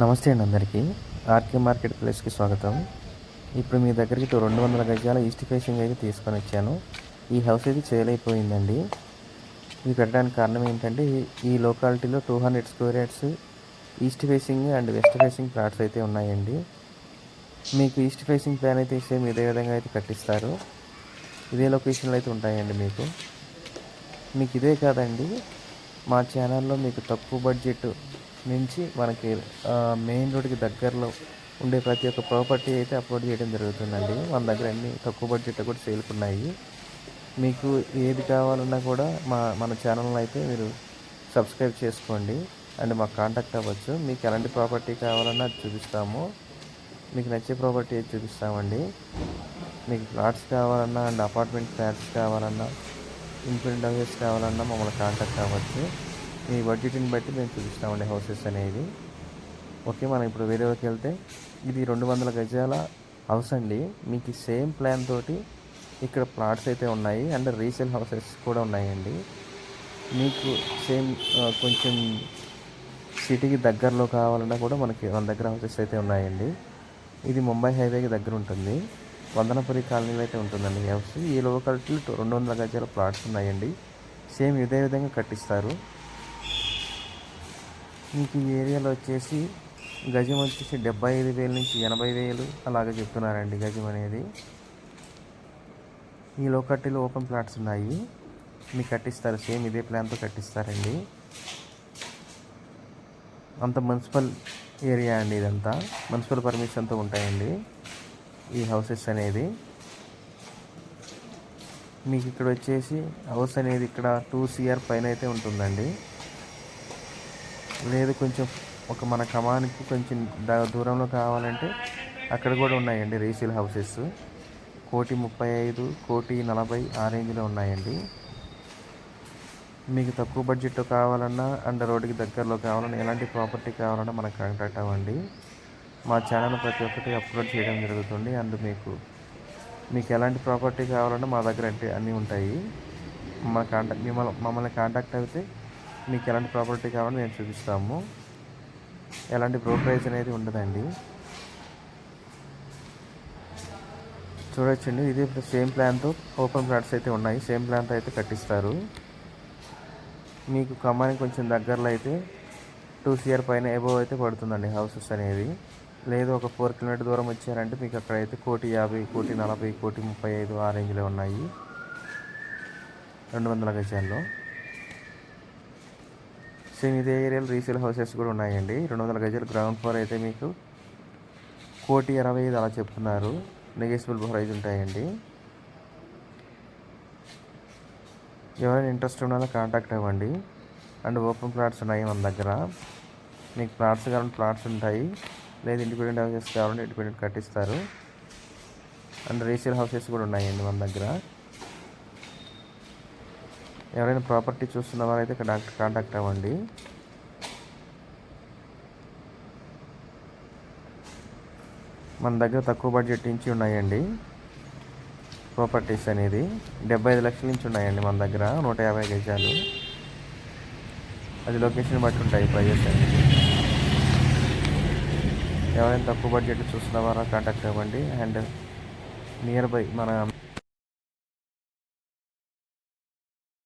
నమస్తే అండి అందరికీ. ఆర్కే మార్కెట్ ప్లేస్కి స్వాగతం. ఇప్పుడు మీ దగ్గరికి రెండు వందల గజాల ఈస్ట్ ఫేసింగ్ అయితే తీసుకొని వచ్చాను. ఈ హౌస్ అయితే చేయలేకపోయిందండి ఇది పెట్టడానికి కారణం ఏంటంటే ఈ- లోకాలిటీలో two hundred square yards east facing and west facing plots అయితే ఉన్నాయండి. మీకు ఈస్ట్ ఫేసింగ్ ప్లాన్ అయితే సేమ్ ఇదే విధంగా అయితే కట్టిస్తారు. ఇదే లొకేషన్లో అయితే ఉంటాయండి మీకు. మీకు ఇదే కాదండి మా ఛానల్లో మీకు తక్కువ బడ్జెట్ నుంచి మనకి మెయిన్ రోడ్కి దగ్గరలో ఉండే ప్రతి ఒక్క ప్రాపర్టీ అయితే అప్లోడ్ చేయడం జరుగుతుందండి. మన దగ్గర అన్ని తక్కువ బడ్జెట్లో కూడా సేల్కి ఉన్నాయి. మీకు ఏది కావాలన్నా కూడా మా మన ఛానల్ అయితే మీరు సబ్స్క్రైబ్ చేసుకోండి. అండ్ మాకు కాంటాక్ట్ అవ్వచ్చు. మీకు ఎలాంటి ప్రాపర్టీ కావాలన్నా అది చూపిస్తాము. మీకు నచ్చే ప్రాపర్టీ అయితే చూపిస్తామండి. మీకు ప్లాట్స్ కావాలన్నా అండ్ అపార్ట్మెంట్ ఫ్లాట్స్ కావాలన్నా ఇంప్రింట్ హౌసెస్ కావాలన్నా మమ్మల్ని కాంటాక్ట్ అవ్వచ్చు. మీ బడ్జెట్ని బట్టి మేము చూపిస్తామండి హౌసెస్ అనేది ఓకే మనం ఇప్పుడు వేరే వరకు వెళ్తే ఇది రెండు వందల గజాల హౌస్ అండి. మీకు సేమ్ ప్లాన్ తోటి ఇక్కడ ప్లాట్స్ అయితే ఉన్నాయి. అండ్ రీసేల్ హౌసెస్ కూడా ఉన్నాయండి. మీకు సేమ్ uh, కొంచెం సిటీకి దగ్గరలో కావాలన్నా కూడా మనకి మన దగ్గర హౌసెస్ అయితే ఉన్నాయండి. ఇది ముంబై హైవేకి దగ్గర ఉంటుంది. వందనపురి కాలనీలో అయితే ఉంటుందండి ఈ హౌస్ ఈ లోకాలిటీలో రెండు వందల గజాల ప్లాట్స్ ఉన్నాయండి. సేమ్ ఇదే విధంగా కట్టిస్తారు. మీకు ఈ ఏరియాలో వచ్చేసి గజం వచ్చేసి డెబ్బై ఐదు వేల నుంచి ఎనభై వేలు అలాగే చెప్తున్నారండి గజం అనేది. ఈ లోకట్టిలో ఓపెన్ ప్లాట్స్ ఉన్నాయి. మీకు కట్టిస్తారు సేమ్ ఇదే ప్లాన్తో కట్టిస్తారండి. అంత మున్సిపల్ ఏరియా అండి ఇదంతా. మున్సిపల్ పర్మిషన్తో ఉంటాయండి ఈ హౌసెస్ అనేది. మీకు ఇక్కడ వచ్చేసి హౌస్ అనేది ఇక్కడ టూ సిఆర్ పైన అయితే ఉంటుందండి. లేదు కొంచెం ఒక మన కమానికి కొంచెం ద- దూరంలో కావాలంటే అక్కడ కూడా ఉన్నాయండి రీసేల్ హౌసెస్. కోటి ముప్పై ఐదు కోటి నలభై ఆ రేంజ్లో ఉన్నాయండి. మీకు తక్కువ బడ్జెట్లో కావాలన్నా అండ్ రోడ్డుకి దగ్గరలో కావాలన్నా ఎలాంటి ప్రాపర్టీ కావాలన్నా మనకు కాంటాక్ట్ అవ్వండి. మా ఛానల్ ప్రతి ఒక్కటి అప్లోడ్ చేయడం జరుగుతుంది. అండ్ మీకు మీకు ఎలాంటి ప్రాపర్టీ కావాలన్నా మా దగ్గర అంటే అన్నీ ఉంటాయి. మా కాంటాక్ట్ మిమ్మల్ని మమ్మల్ని కాంటాక్ట్ అయితే మీకు ఎలాంటి ప్రాపర్టీ కావాలో మేము చూపిస్తాము. ఎలాంటి బ్రోకరేజ్ అనేది ఉండదండి. చూడొచ్చండి ఇది ఇప్పుడు సేమ్ ప్లాన్తో ఓపెన్ ప్లాట్స్ అయితే ఉన్నాయి. సేమ్ ప్లాన్తో అయితే కట్టిస్తారు. మీకు ఖమ్మానికి కొంచెం దగ్గరలో అయితే టూ సిఆర్ పైన ఎబోవ్ అయితే పడుతుందండి హౌసెస్ అనేది. లేదు ఒక ఫోర్ కిలోమీటర్ దూరం వచ్చారంటే మీకు అక్కడ అయితే కోటి యాభై కోటి నలభై కోటి ముప్పై ఐదు ఆ రేంజ్లో ఉన్నాయి. రెండు వందల గజాల్లో. సేమ్ ఇదే ఏరియాలో రీసేల్ హౌసెస్ కూడా ఉన్నాయండి. రెండు వందల గజాలు గ్రౌండ్ ఫ్లోర్ అయితే మీకు కోటి అరవై ఐదు అలా చెప్తున్నారు. నెగెసిబుల్ ప్రైజ్ ఉంటాయండి. ఎవరైనా ఇంట్రెస్ట్ ఉన్నారో కాంటాక్ట్ అవ్వండి. అండ్ ఓపెన్ ప్లాట్స్ ఉన్నాయి మన దగ్గర. మీకు ప్లాట్స్ కావాలంటే ప్లాట్స్ ఉంటాయి. లేదు ఇండిపెండెంట్ హౌసెస్ కావాలంటే ఇండిపెండెంట్ కట్టిస్తారు. అండ్ రీసేల్ హౌసెస్ కూడా ఉన్నాయండి మన దగ్గర. ఎవరైనా ప్రాపర్టీ చూస్తున్న వారైతే కాంటాక్ట్ కాంటాక్ట్ అవ్వండి. మన దగ్గర తక్కువ బడ్జెట్ నుంచి ఉన్నాయండి. ప్రాపర్టీస్ అనేది డెబ్బై ఐదు లక్షల నుంచి ఉన్నాయండి మన దగ్గర నూట యాభై గజాలు. అది లొకేషన్ బట్టి ఉంటాయి ప్రైజెస్ అనేది ఎవరైనా తక్కువ బడ్జెట్ చూస్తున్న వారా కాంటాక్ట్ అవ్వండి. అండ్ నియర్ బై మన